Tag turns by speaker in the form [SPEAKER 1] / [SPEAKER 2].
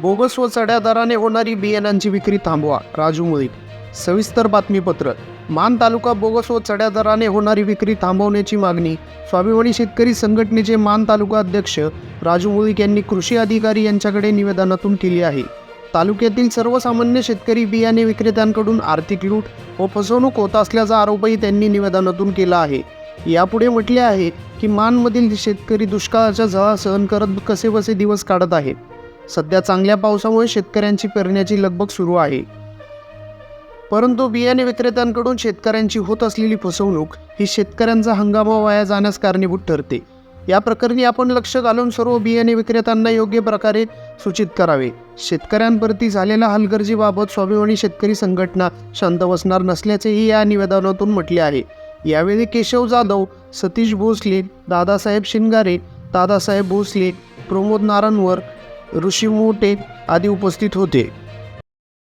[SPEAKER 1] Bogus व चढ्या दराने होणारी बियाण्यांची विक्री थांबवा. राजू मुळीक. सविस्तर बातमीपत्र. मान तालुका बोगस व चढ्या दराने होणारी विक्री थांबवण्याची मागणी स्वाभिमानी शेतकरी संघटनेचे मान तालुका अध्यक्ष राजू मुळीक यांनी कृषी अधिकारी यांच्याकडे निवेदनातून केली आहे. तालुक्यातील सर्वसामान्य शेतकरी बियाणे विक्रेत्यांकडून आर्थिक लूट व फसवणूक होत असल्याचा आरोपही त्यांनी निवेदनातून केला आहे. यापुढे म्हटले आहे की मानमधील शेतकरी दुष्काळाच्या झळा सहन करत कसेबसे दिवस काढत आहेत. सध्या चांगल्या पावसामुळे शेतकऱ्यांची पेरण्याची लगबग सुरू आहे. परंतु बियाणे विक्रेत्यांकडून शेतकऱ्यांची होत असलेली फसवणूक ही शेतकऱ्यांचा हंगामा वाया जाण्यास कारणीभूत ठरते. या प्रकरणी आपण लक्ष घालून सर्व बियाणे विक्रेत्यांना योग्य प्रकारे सूचित करावे. शेतकऱ्यांप्रती झालेल्या हलगर्जीबाबत स्वाभिमानी शेतकरी संघटना शांत बसणार नसल्याचेही या निवेदनातून म्हटले आहे. यावेळी केशव जाधव सतीश भोसले दादासाहेब शिंगारे दादासाहेब भोसले प्रमोद नारायणवर ऋषी मोठे आदी उपस्थित होते.